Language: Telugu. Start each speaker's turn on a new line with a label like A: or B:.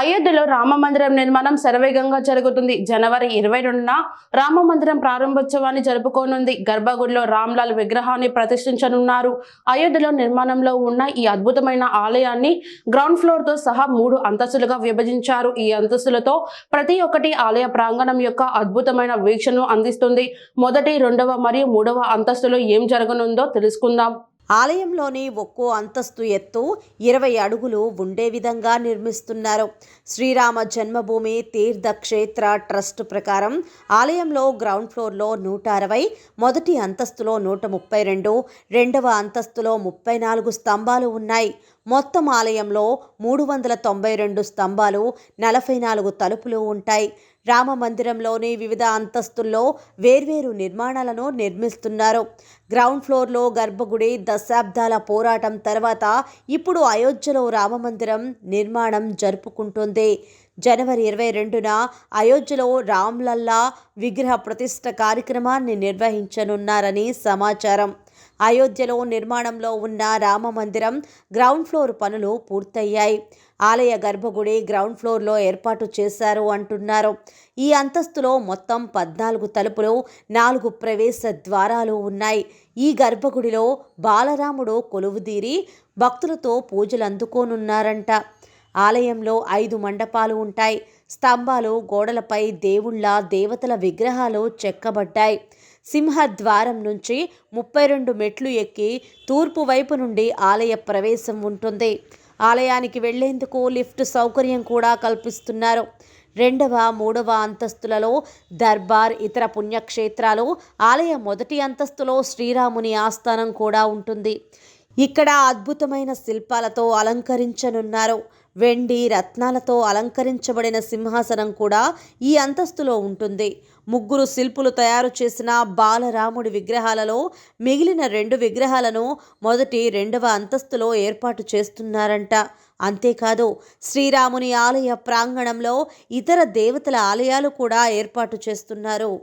A: అయోధ్యలో రామ మందిరం నిర్మాణం శరవేగంగా జరుగుతుంది. జనవరి ఇరవై రెండున రామ మందిరం ప్రారంభోత్సవాన్ని జరుపుకోనుంది. గర్భగుడిలో రామ్లాల్ విగ్రహాన్ని ప్రతిష్ఠించనున్నారు. అయోధ్యలో నిర్మాణంలో ఉన్న ఈ అద్భుతమైన ఆలయాన్ని గ్రౌండ్ ఫ్లోర్తో సహా మూడు అంతస్తులుగా విభజించారు. ఈ అంతస్తులతో ప్రతి ఒక్కటి ఆలయ ప్రాంగణం యొక్క అద్భుతమైన వీక్షను అందిస్తుంది. మొదటి రెండవ మరియు మూడవ అంతస్తులో ఏం జరగనుందో తెలుసుకుందాం.
B: ఆలయంలోని ఒక్కో అంతస్తు ఎత్తు ఇరవై అడుగులు ఉండే విధంగా నిర్మిస్తున్నారు. శ్రీరామ జన్మభూమి తీర్థక్షేత్ర ట్రస్ట్ ప్రకారం ఆలయంలో గ్రౌండ్ ఫ్లోర్లో నూట అరవై మొదటి అంతస్తులో నూట ముప్పై రెండు రెండవ అంతస్తులో ముప్పై నాలుగు స్తంభాలు ఉన్నాయి. మొత్తం ఆలయంలో మూడు వందల తొంభై రెండు స్తంభాలు నలభై నాలుగు తలుపులు ఉంటాయి. రామ మందిరంలోని వివిధ అంతస్తుల్లో వేర్వేరు నిర్మాణాలను నిర్మిస్తున్నారు. గ్రౌండ్ ఫ్లోర్లో గర్భగుడి దశాబ్దాల పోరాటం తర్వాత ఇప్పుడు అయోధ్యలో రామమందిరం నిర్మాణం జరుపుకుంటుంది. జనవరి ఇరవై రెండున అయోధ్యలో రామ్లల్లా విగ్రహ ప్రతిష్ట కార్యక్రమాన్ని నిర్వహించనున్నారని సమాచారం. అయోధ్యలో నిర్మాణంలో ఉన్న రామ మందిరం గ్రౌండ్ ఫ్లోర్ పనులు పూర్తయ్యాయి. ఆలయ గర్భగుడి గ్రౌండ్ ఫ్లోర్లో ఏర్పాటు చేశారు అంటున్నారు. ఈ అంతస్తులో మొత్తం పద్నాలుగు తలుపులు నాలుగు ప్రవేశ ద్వారాలు ఉన్నాయి. ఈ గర్భగుడిలో బాలరాముడు కొలువుదీరి భక్తులతో పూజలు అందుకోనున్నారంట. ఆలయంలో ఐదు మండపాలు ఉంటాయి. స్తంభాలు గోడలపై దేవుళ్ళ దేవతల విగ్రహాలు చెక్కబడ్డాయి. సింహద్వారం నుంచి ముప్పై రెండు మెట్లు ఎక్కి తూర్పు వైపు నుండి ఆలయ ప్రవేశం ఉంటుంది. ఆలయానికి వెళ్ళేందుకు లిఫ్ట్ సౌకర్యం కూడా కల్పిస్తున్నారు. రెండవ మూడవ అంతస్తులలో దర్బార్ ఇతర పుణ్యక్షేత్రాలు ఆలయ మొదటి అంతస్తులో శ్రీరాముని ఆస్థానం కూడా ఉంటుంది. ఇక్కడ అద్భుతమైన శిల్పాలతో అలంకరించనున్నారు. వెండి రత్నాలతో అలంకరించబడిన సింహాసనం కూడా ఈ అంతస్తులో ఉంటుంది. ముగ్గురు శిల్పులు తయారు చేసిన బాలరాముడి విగ్రహాలలో మిగిలిన రెండు విగ్రహాలను మొదటి రెండవ అంతస్తులో ఏర్పాటు చేస్తున్నారంట. అంతేకాదు శ్రీరాముని ఆలయ ప్రాంగణంలో ఇతర దేవతల ఆలయాలు కూడా ఏర్పాటు చేస్తున్నారు.